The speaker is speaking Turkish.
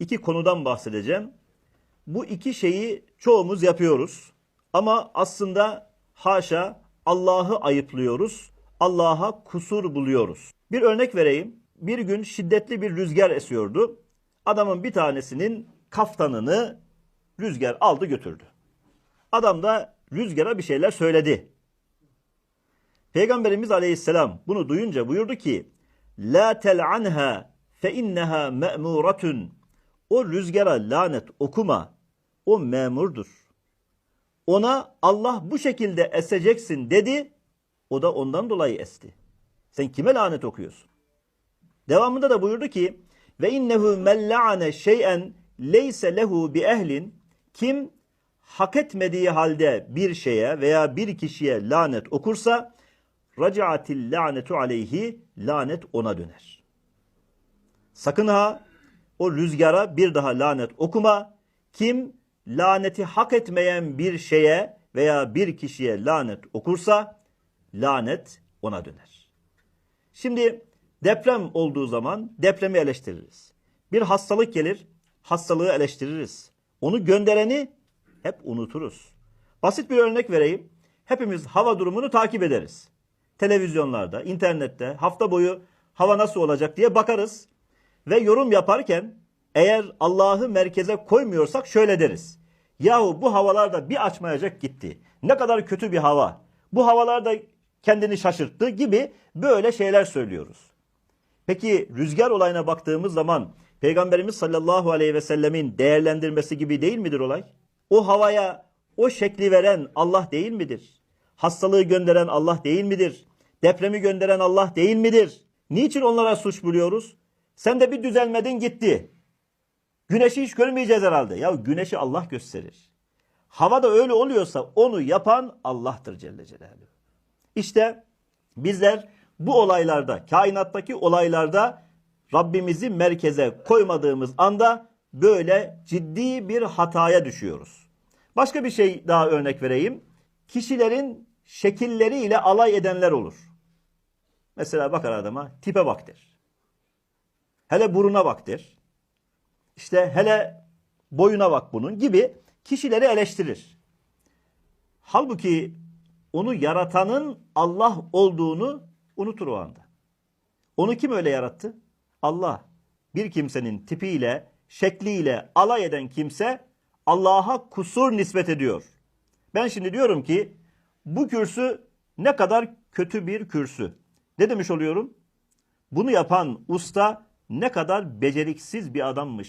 iki konudan bahsedeceğim. Bu iki şeyi çoğumuz yapıyoruz. Ama aslında haşa Allah'ı ayıplıyoruz. Allah'a kusur buluyoruz. Bir örnek vereyim. Bir gün şiddetli bir rüzgar esiyordu. Adamın bir tanesinin kaftanını rüzgar aldı götürdü. Adam da rüzgara bir şeyler söyledi. Peygamberimiz aleyhisselam bunu duyunca buyurdu ki La tel'anha fe inneha me'muratun O rüzgara lanet okuma. O memurdur. Ona Allah bu şekilde eseceksin dedi. O da ondan dolayı esti. Sen kime lanet okuyorsun? Devamında da buyurdu ki ve innehu mella'ane şey'en leyse lehu bi ehlin kim hak etmediği halde bir şeye veya bir kişiye lanet okursa racaatil lanetu aleyhi lanet ona döner. Sakın ha o rüzgara bir daha lanet okuma. Kim laneti hak etmeyen bir şeye veya bir kişiye lanet okursa lanet ona döner. Şimdi deprem olduğu zaman depremi eleştiririz. Bir hastalık gelir, hastalığı eleştiririz. Onu göndereni hep unuturuz. Basit bir örnek vereyim. Hepimiz hava durumunu takip ederiz. Televizyonlarda, internette hafta boyu hava nasıl olacak diye bakarız. Ve yorum yaparken eğer Allah'ı merkeze koymuyorsak şöyle deriz. Yahu bu havalarda bir açmayacak gitti. Ne kadar kötü bir hava. Bu havalarda kendini şaşırttı gibi böyle şeyler söylüyoruz. Peki rüzgar olayına baktığımız zaman Peygamberimiz sallallahu aleyhi ve sellemin değerlendirmesi gibi değil midir olay? O havaya o şekli veren Allah değil midir? Hastalığı gönderen Allah değil midir? Depremi gönderen Allah değil midir? Niçin onlara suç buluyoruz? Sen de bir düzelmedin gitti. Güneşi hiç görmeyeceğiz herhalde. Ya güneşi Allah gösterir. Hava da öyle oluyorsa onu yapan Allah'tır Celle Celaluhu. İşte bizler bu olaylarda, kainattaki olaylarda Rabbimizi merkeze koymadığımız anda böyle ciddi bir hataya düşüyoruz. Başka bir şey daha örnek vereyim. Kişilerin şekilleriyle alay edenler olur. Mesela bakar adama tipe bak der. Hele buruna bak der. İşte hele boyuna bak bunun gibi kişileri eleştirir. Halbuki onu yaratanın Allah olduğunu unutur o anda. Onu kim öyle yarattı? Allah. Bir kimsenin tipiyle, şekliyle alay eden kimse Allah'a kusur nispet ediyor. Ben şimdi diyorum ki bu kürsü ne kadar kötü bir kürsü. Ne demiş oluyorum? Bunu yapan usta ne kadar beceriksiz bir adammış.